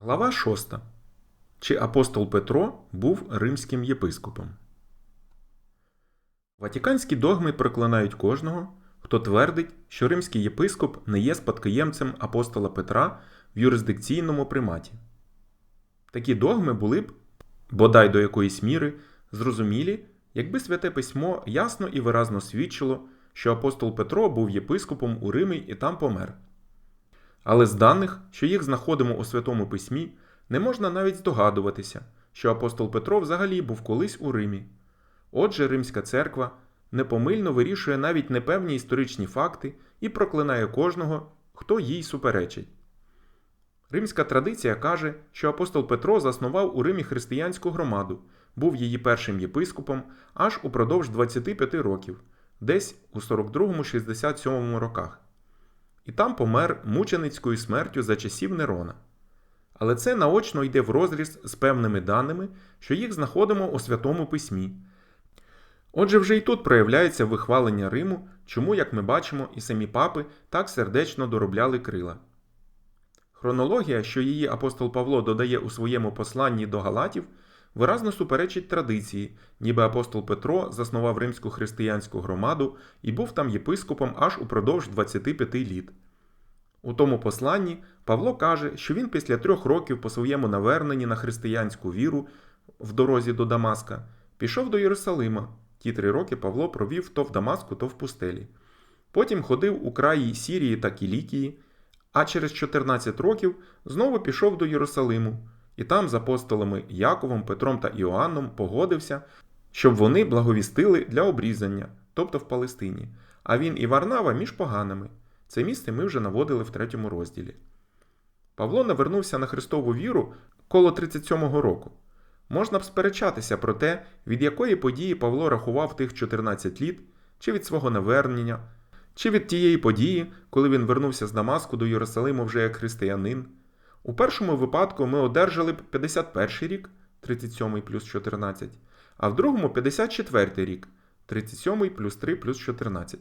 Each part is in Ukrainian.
Глава 6. Чи апостол Петро був римським єпископом? Ватиканські догми проклинають кожного, хто твердить, що римський єпископ не є спадкоємцем апостола Петра в юрисдикційному приматі. Такі догми були б, бодай до якоїсь міри, зрозумілі, якби святе письмо ясно і виразно свідчило, що апостол Петро був єпископом у Римі і там помер. Але з даних, що їх знаходимо у Святому Письмі, не можна навіть здогадуватися, що апостол Петро взагалі був колись у Римі. Отже, Римська церква непомильно вирішує навіть непевні історичні факти і проклинає кожного, хто їй суперечить. Римська традиція каже, що апостол Петро заснував у Римі християнську громаду, був її першим єпископом аж упродовж 25 років, десь у 42-67 роках і там помер мученицькою смертю за часів Нерона. Але це наочно йде в розріз з певними даними, що їх знаходимо у Святому Письмі. Отже, вже і тут проявляється вихвалення Риму, чому, як ми бачимо, і самі папи так сердечно доробляли крила. Хронологія, що її апостол Павло додає у своєму посланні до Галатів, виразно суперечить традиції, ніби апостол Петро заснував римську християнську громаду і був там єпископом аж упродовж 25 літ. У тому посланні Павло каже, що він після трьох років по своєму наверненні на християнську віру в дорозі до Дамаска пішов до Єрусалима. Ті три роки Павло провів то в Дамаску, то в пустелі. Потім ходив у краї Сірії та Кілікії, а через 14 років знову пішов до Єрусалиму, і там з апостолами Яковом, Петром та Іоанном погодився, щоб вони благовістили для обрізання, тобто в Палестині, а він і Варнава між поганими. Це місце ми вже наводили в третьому розділі. Павло навернувся на Христову віру коло 37-го року. Можна б сперечатися про те, від якої події Павло рахував тих 14 літ, чи від свого навернення, чи від тієї події, коли він вернувся з Дамаску до Єрусалиму вже як християнин. У першому випадку ми одержали б 51 рік, 37 плюс 14, а в другому 54 рік, 37 плюс 3 плюс 14.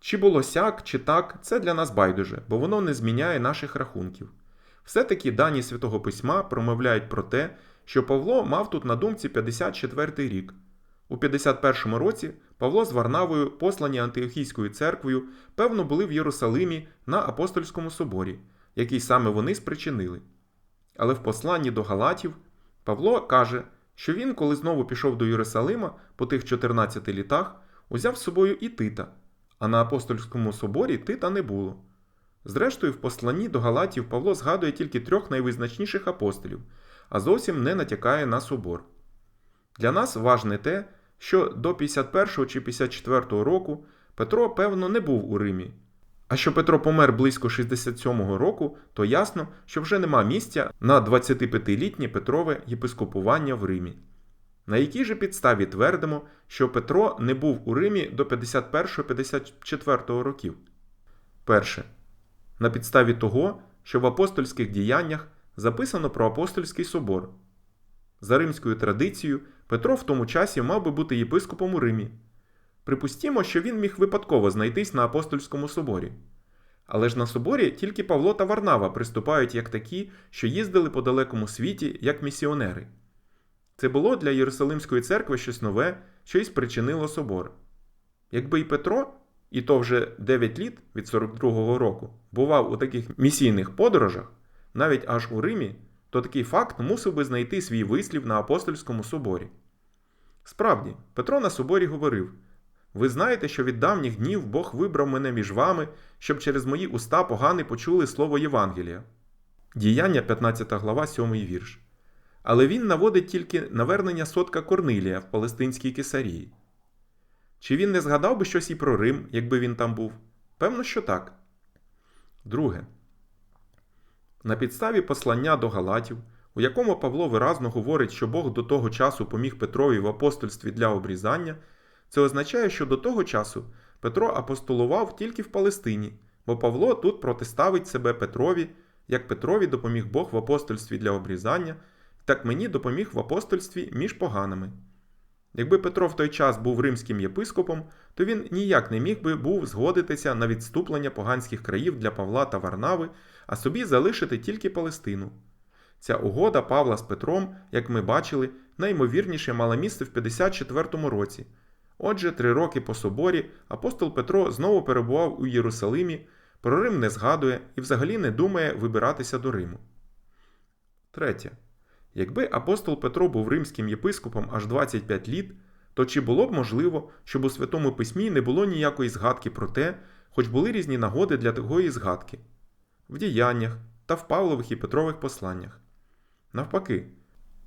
Чи було сяк, чи так, це для нас байдуже, бо воно не зміняє наших рахунків. Все-таки дані Святого Письма промовляють про те, що Павло мав тут на думці 54 рік. У 51 році Павло з Варнавою, послані Антиохійською церквою, певно, були в Єрусалимі на Апостольському соборі, який саме вони спричинили. Але в посланні до Галатів Павло каже, що він, коли знову пішов до Єрусалима по тих 14 літах, узяв з собою і Тита, а на апостольському соборі Тита не було. Зрештою, в посланні до Галатів Павло згадує тільки трьох найвизначніших апостолів, а зовсім не натякає на собор. Для нас важне те, що до 51 чи 54 року Петро, певно, не був у Римі. А що Петро помер близько 67-го року, то ясно, що вже нема місця на 25-літнє Петрове єпископування в Римі. На якій же підставі твердимо, що Петро не був у Римі до 51-54 років? Перше. На підставі того, що в апостольських діяннях записано про апостольський собор. За римською традицією, Петро в тому часі мав би бути єпископом у Римі. Припустімо, що він міг випадково знайтись на апостольському соборі. Але ж на соборі тільки Павло та Варнава приступають як такі, що їздили по далекому світі як місіонери. Це було для Єрусалимської церкви щось нове, що й спричинило собор. Якби і Петро, і то вже 9 літ від 42-го року, бував у таких місійних подорожах, навіть аж у Римі, то такий факт мусив би знайти свій вислів на апостольському соборі. Справді, Петро на соборі говорив: Ви знаєте, що від давніх днів Бог вибрав мене між вами, щоб через мої уста погани почули слово Євангелія. Діяння 15 глава, 7 вірш. Але він наводить тільки навернення сотка Корнилія в Палестинській Кесарії. Чи він не згадав би щось і про Рим, якби він там був? Певно, що так. Друге. На підставі послання до Галатів, у якому Павло виразно говорить, що Бог до того часу поміг Петрові в апостольстві для обрізання, це означає, що до того часу Петро апостолував тільки в Палестині, бо Павло тут протиставить себе Петрові, як Петрові допоміг Бог в апостольстві для обрізання, так мені допоміг в апостольстві між поганими. Якби Петро в той час був римським єпископом, то він ніяк не міг би був згодитися на відступлення поганських країв для Павла та Варнави, а собі залишити тільки Палестину. Ця угода Павла з Петром, як ми бачили, найімовірніше мала місце в 54 році. Отже, три роки по соборі апостол Петро знову перебував у Єрусалимі, про Рим не згадує і взагалі не думає вибиратися до Риму. Третє. Якби апостол Петро був римським єпископом аж 25 літ, то чи було б можливо, щоб у Святому Письмі не було ніякої згадки про те, хоч були різні нагоди для такої згадки в діяннях та в Павлових і Петрових посланнях? Навпаки,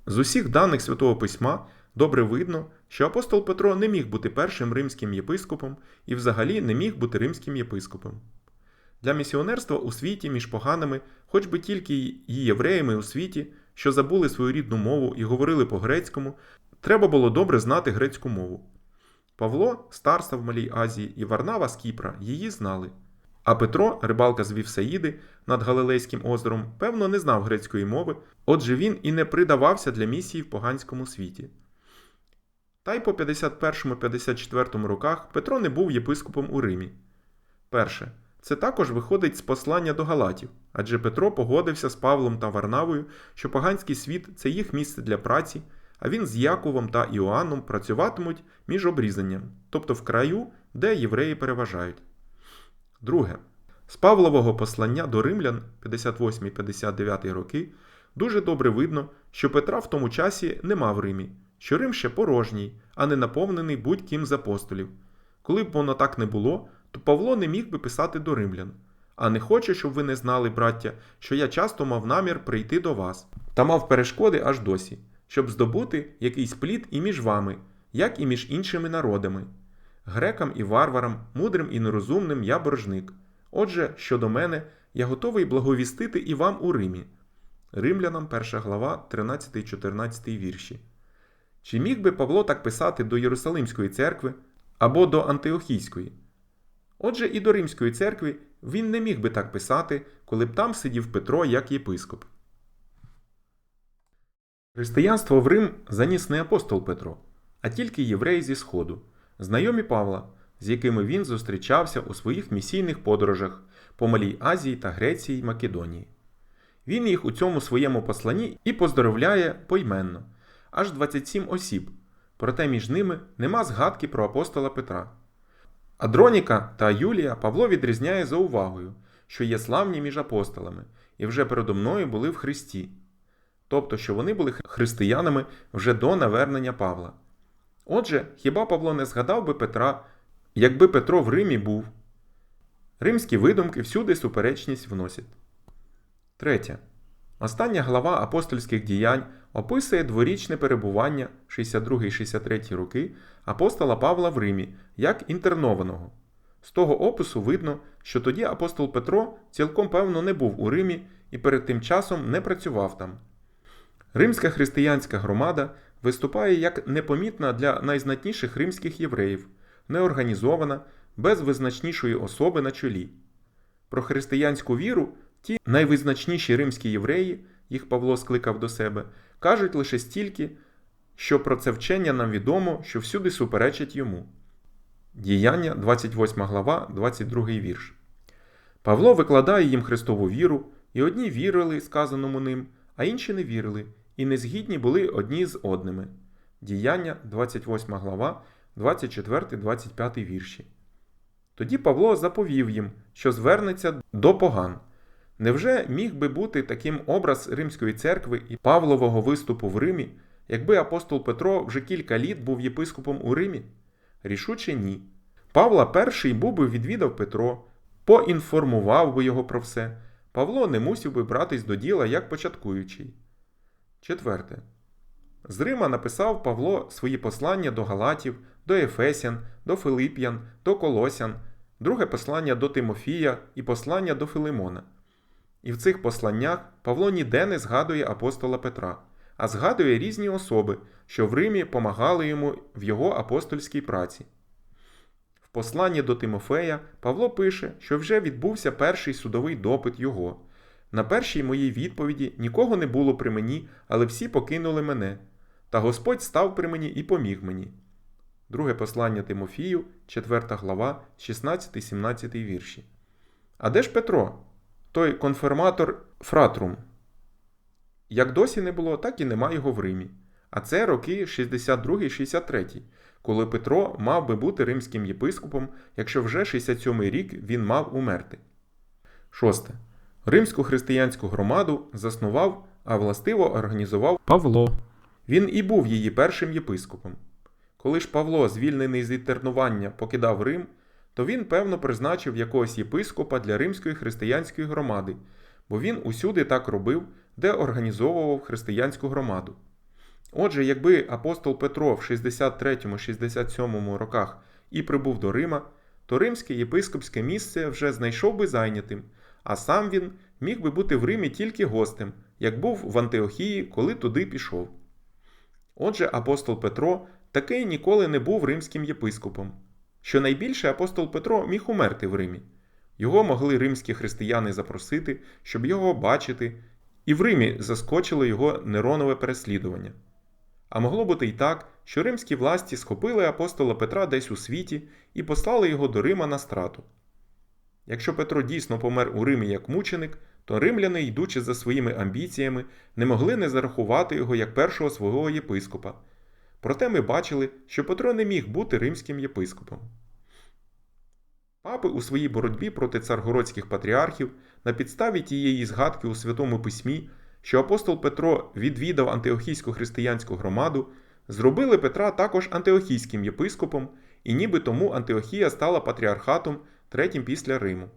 з усіх даних Святого Письма добре видно, що апостол Петро не міг бути першим римським єпископом і взагалі не міг бути римським єпископом. Для місіонерства у світі між поганими, хоч би тільки й євреями у світі, що забули свою рідну мову і говорили по-грецькому, треба було добре знати грецьку мову. Павло, старста в Малій Азії, і Варнава з Кіпра її знали. А Петро, рибалка з Вівсаїди над Галилейським озером, певно, не знав грецької мови, отже він і не придавався для місії в поганському світі. Та й по 51-54 роках Петро не був єпископом у Римі. Перше. Це також виходить з послання до Галатів, адже Петро погодився з Павлом та Варнавою, що поганський світ це їх місце для праці, а він з Яковом та Іоанном працюватимуть між обрізанням, тобто в краю, де євреї переважають. Друге. З Павлового послання до римлян 58-59 роки дуже добре видно, що Петра в тому часі нема в Римі, що Рим ще порожній, а не наповнений будь-ким з апостолів. Коли б воно так не було, то Павло не міг би писати до римлян. А не хочу, щоб ви не знали, браття, що я часто мав намір прийти до вас, та мав перешкоди аж досі, щоб здобути якийсь плід і між вами, як і між іншими народами. Грекам і варварам, мудрим і нерозумним я боржник. Отже, щодо мене, я готовий благовістити і вам у Римі. Римлянам 1 глава, 13-14 вірші. Чи міг би Павло так писати до Єрусалимської церкви або до Антиохійської? Отже, і до Римської церкви він не міг би так писати, коли б там сидів Петро як єпископ. Християнство в Рим заніс не апостол Петро, а тільки євреї зі Сходу, знайомі Павла, з якими він зустрічався у своїх місійних подорожах по Малій Азії та Греції й Македонії. Він їх у цьому своєму посланні і поздоровляє поіменно, аж 27 осіб, проте між ними нема згадки про апостола Петра. Адроніка та Юлія Павло відрізняє за увагою, що є славні між апостолами, і вже передо мною були в Христі, тобто, що вони були християнами вже до навернення Павла. Отже, хіба Павло не згадав би Петра, якби Петро в Римі був? Римські видумки всюди суперечність вносять. Третє. Остання глава апостольських діянь описує дворічне перебування 62-63 роки апостола Павла в Римі як інтернованого. З того опису видно, що тоді апостол Петро цілком певно не був у Римі і перед тим часом не працював там. Римська християнська громада виступає як непомітна для найзнатніших римських євреїв, неорганізована, без визначнішої особи на чолі. Про християнську віру ті найвизначніші римські євреї, їх Павло скликав до себе, кажуть лише стільки, що про це вчення нам відомо, що всюди суперечать йому. Діяння, 28 глава, 22 вірш. Павло викладає їм Христову віру, і одні вірили сказаному ним, а інші не вірили, і не згідні були одні з одними. Діяння, 28 глава, 24-25 вірші. Тоді Павло заповів їм, що звернеться до поган. Невже міг би бути таким образ Римської церкви і Павлового виступу в Римі, якби апостол Петро вже кілька літ був єпископом у Римі? Рішуче ні. Павла перший був би відвідав Петро, поінформував би його про все. Павло не мусив би братись до діла як початкуючий. Четверте. З Рима написав Павло свої послання до Галатів, до Ефесян, до Филип'ян, до Колосян, друге послання до Тимофія і послання до Филимона. І в цих посланнях Павло ніде не згадує апостола Петра, а згадує різні особи, що в Римі помагали йому в його апостольській праці. В посланні до Тимофея Павло пише, що вже відбувся перший судовий допит його. На першій моїй відповіді нікого не було при мені, але всі покинули мене. Та Господь став при мені і поміг мені. Друге послання Тимофію, 4 глава, 16-17 вірші. А де ж Петро? Той конферматор Фратрум. Як досі не було, так і нема його в Римі. А це роки 62-63, коли Петро мав би бути римським єпископом, якщо вже 67-й рік він мав умерти. Шосте. Римську християнську громаду заснував, а властиво організував Павло. він і був її першим єпископом. Коли ж Павло, звільнений з інтернування, покидав Рим, то він, певно, призначив якогось єпископа для римської християнської громади, бо він усюди так робив, де організовував християнську громаду. Отже, якби апостол Петро в 63-67 роках і прибув до Рима, то римське єпископське місце вже знайшов би зайнятим, а сам він міг би бути в Римі тільки гостем, як був в Антиохії, коли туди пішов. Отже, апостол Петро таки ніколи не був римським єпископом. Щонайбільше апостол Петро міг умерти в Римі. Його могли римські християни запросити, щоб його бачити, і в Римі заскочило його неронове переслідування. А могло бути й так, що римські власті схопили апостола Петра десь у світі і послали його до Рима на страту. Якщо Петро дійсно помер у Римі як мученик, то римляни, йдучи за своїми амбіціями, не могли не зарахувати його як першого свого єпископа. Проте ми бачили, що Петро не міг бути римським єпископом. Папи у своїй боротьбі проти царгородських патріархів на підставі тієї згадки у Святому Письмі, що апостол Петро відвідав антиохійську християнську громаду, зробили Петра також антиохійським єпископом, і ніби тому Антиохія стала патріархатом третім після Риму.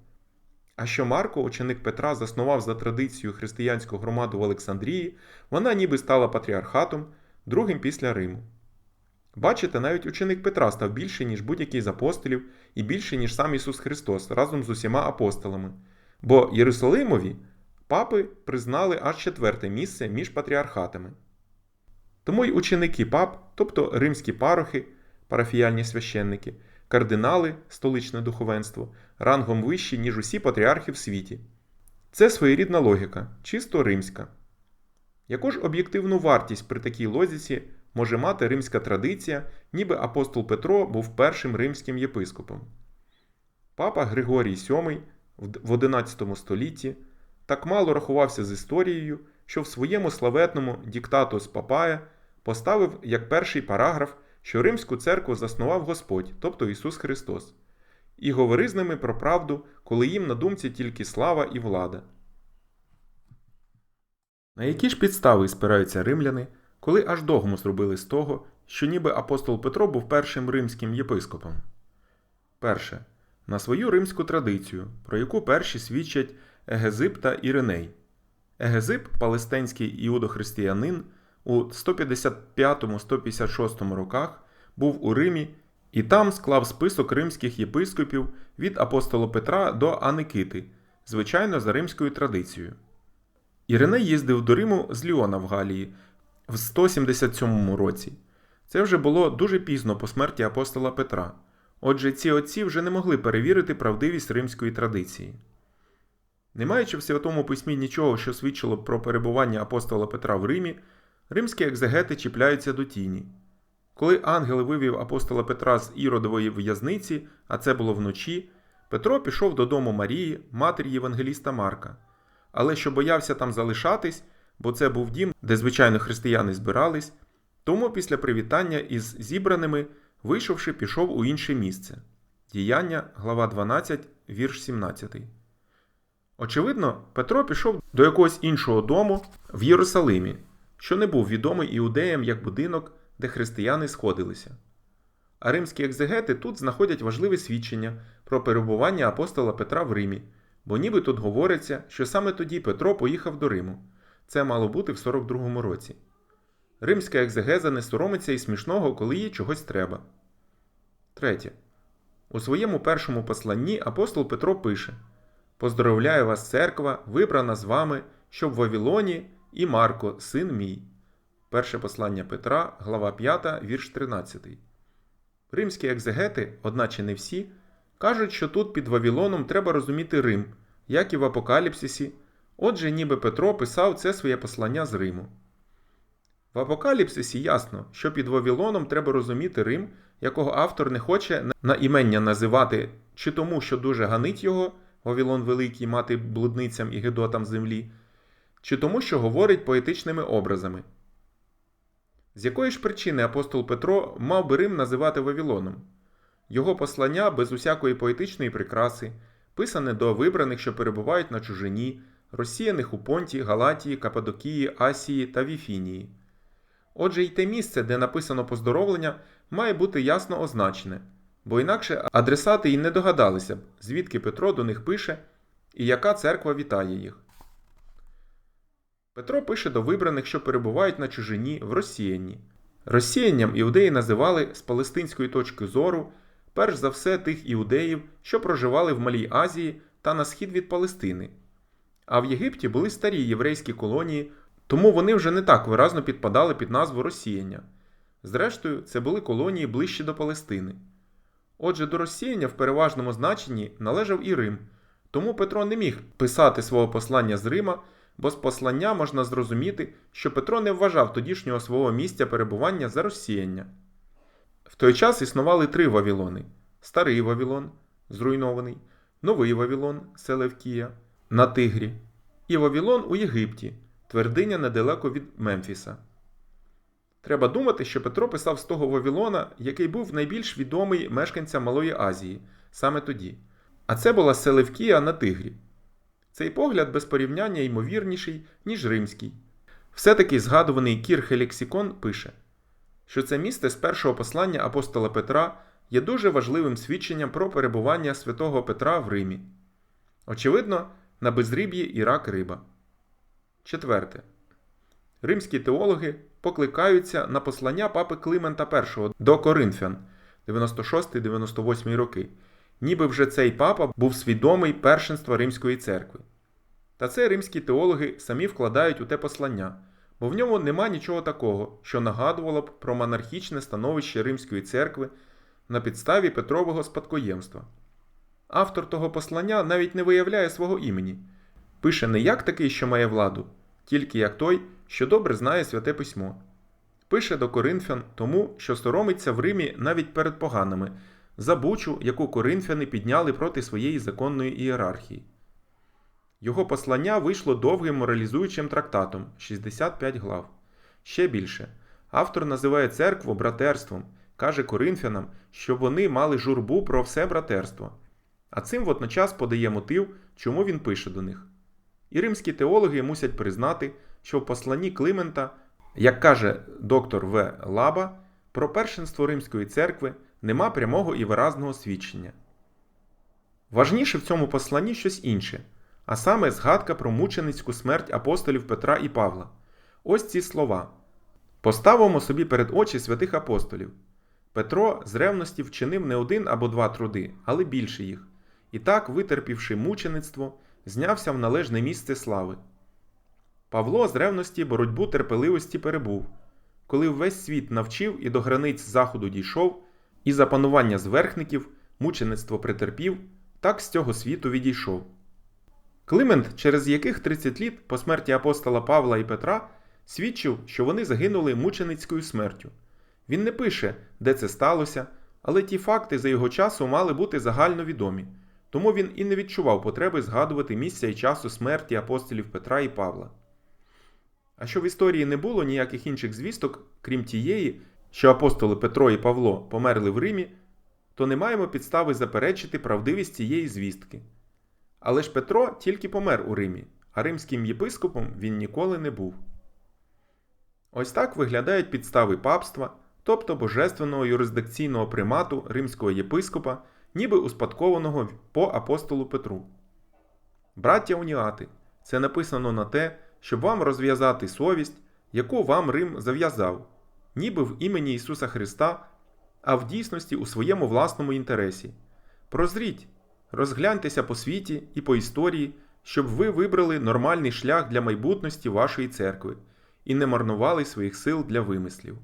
А що Марко, ученик Петра, заснував за традицією християнську громаду в Олександрії, вона ніби стала патріархатом, другим після Риму. Бачите, навіть ученик Петра став більше, ніж будь-який з апостолів, і більше, ніж сам Ісус Христос разом з усіма апостолами. Бо Єрусалимові папи признали аж четверте місце між патріархатами. Тому й ученики пап, тобто римські парохи, парафіяльні священники, кардинали, столичне духовенство, рангом вищі, ніж усі патріархи в світі. Це своєрідна логіка, чисто римська. Яку ж об'єктивну вартість при такій логіці може мати римська традиція, ніби апостол Петро був першим римським єпископом? Папа Григорій VII в XI столітті так мало рахувався з історією, що в своєму славетному Діктатус Папая поставив як перший параграф, що Римську церкву заснував Господь, тобто Ісус Христос, і говори з ними про правду, коли їм на думці тільки слава і влада. На які ж підстави спираються римляни, коли аж догму зробили з того, що ніби апостол Петро був першим римським єпископом? Перше. На свою римську традицію, про яку перші свідчать Егезип та Іриней. Егезип, палестинський іудохристиянин, у 155-156 роках був у Римі і там склав список римських єпископів від апостола Петра до Аникити, звичайно, за римською традицією. Іриней їздив до Риму з Ліона в Галії в 177 році. Це вже було дуже пізно по смерті апостола Петра. Отже, ці отці вже не могли перевірити правдивість римської традиції. Не маючи в Святому Письмі нічого, що свідчило про перебування апостола Петра в Римі, римські екзегети чіпляються до тіні. Коли ангел вивів апостола Петра з Іродової в'язниці, а це було вночі, Петро пішов додому Марії, матері Євангеліста Марка, але що боявся там залишатись, бо це був дім, де звичайно християни збирались, тому після привітання із зібраними, вийшовши, пішов у інше місце. Діяння, глава 12, вірш 17. Очевидно, Петро пішов до якогось іншого дому в Єрусалимі, що не був відомий іудеям як будинок, де християни сходилися. А римські екзегети тут знаходять важливе свідчення про перебування апостола Петра в Римі, бо ніби тут говориться, що саме тоді Петро поїхав до Риму. Це мало бути в 42-му році. Римська екзегеза не соромиться і смішного, коли їй чогось треба. Третє. У своєму першому посланні апостол Петро пише: Поздоровляю вас, церква, вибрана з вами, щоб в Вавилоні і Марко, син мій. Перше послання Петра, глава 5, вірш 13. Римські екзегети, одначе не всі, кажуть, що тут під Вавилоном треба розуміти Рим, як і в Апокаліпсисі. Отже, ніби Петро писав це своє послання з Риму. В Апокаліпсисі ясно, що під Вавилоном треба розуміти Рим, якого автор не хоче на імення називати чи тому, що дуже ганить його, Вавилон Великий мати блудницям і гидотам землі, чи тому, що говорить поетичними образами. З якої ж причини апостол Петро мав би Рим називати Вавилоном? Його послання без усякої поетичної прикраси, писане до вибраних, що перебувають на чужині, розсіяних у Понті, Галатії, Кападокії, Асії та Віфінії. Отже, й те місце, де написано поздоровлення, має бути ясно означене, бо інакше адресати й не догадалися б, звідки Петро до них пише і яка церква вітає їх. Петро пише до вибраних, що перебувають на чужині в розсіянні. Розсіянням іудеї називали з палестинської точки зору перш за все тих іудеїв, що проживали в Малій Азії та на схід від Палестини. А в Єгипті були старі єврейські колонії, тому вони вже не так виразно підпадали під назву розсіяння. Зрештою, це були колонії ближче до Палестини. Отже, до розсіяння в переважному значенні належав і Рим, тому Петро не міг писати свого послання з Рима, бо з послання можна зрозуміти, що Петро не вважав тодішнього свого місця перебування за розсіяння. В той час існували три Вавилони: Старий Вавилон, зруйнований, Новий Вавилон, Селевкія, на Тигрі, і Вавилон у Єгипті, твердиня недалеко від Мемфіса. Треба думати, що Петро писав з того Вавилона, який був найбільш відомий мешканцям Малої Азії саме тоді. А це була Селевкія на Тигрі. Цей погляд без порівняння ймовірніший, ніж римський. Все-таки згадуваний Кір Хеліксікон пише, що це місце з першого послання апостола Петра є дуже важливим свідченням про перебування святого Петра в Римі. Очевидно, на безріб'ї і рак риба. Четверте. Римські теологи покликаються на послання папи Климента І до Коринфян 96-98 роки, ніби вже цей папа був свідомий першинства Римської церкви. Та це римські теологи самі вкладають у те послання, бо в ньому нема нічого такого, що нагадувало б про монархічне становище Римської церкви на підставі Петрового спадкоємства. Автор того послання навіть не виявляє свого імені, пише не як такий, що має владу, тільки як той, що добре знає святе письмо. Пише до Коринфян тому, що соромиться в Римі навіть перед поганими, за бучу, яку коринфяни підняли проти своєї законної ієрархії. Його послання вийшло довгим моралізуючим трактатом 65 глав. Ще більше, автор називає церкву братерством, каже коринфянам, що вони мали журбу про все братерство. А цим водночас подає мотив, чому він пише до них. І римські теологи мусять признати, що в посланні Климента, як каже доктор В. Лаба, про першинство Римської церкви нема прямого і виразного свідчення. Важніше в цьому посланні щось інше, а саме згадка про мученицьку смерть апостолів Петра і Павла. Ось ці слова. Поставимо собі перед очі святих апостолів. Петро з ревності вчинив не один або два труди, але більше їх, і так, витерпівши мучеництво, знявся в належне місце слави. Павло з ревності боротьбу терпеливості перебув, коли весь світ навчив і до границь заходу дійшов, і за панування зверхників мучеництво претерпів, так з цього світу відійшов. Климент, через яких 30 літ по смерті апостола Павла і Петра, свідчив, що вони загинули мученицькою смертю. Він не пише, де це сталося, але ті факти за його часу мали бути загальновідомі, тому він і не відчував потреби згадувати місця і часу смерті апостолів Петра і Павла. А що в історії не було ніяких інших звісток, крім тієї, що апостоли Петро і Павло померли в Римі, то не маємо підстави заперечити правдивість цієї звістки. Але ж Петро тільки помер у Римі, а римським єпископом він ніколи не був. Ось так виглядають підстави папства, тобто божественного юрисдикційного примату римського єпископа, ніби успадкованого по апостолу Петру. Браття уніати, це написано на те, щоб вам розв'язати совість, яку вам Рим зав'язав, ніби в імені Ісуса Христа, а в дійсності у своєму власному інтересі. Прозріть, розгляньтеся по світі і по історії, щоб ви вибрали нормальний шлях для майбутності вашої церкви і не марнували своїх сил для вимислів.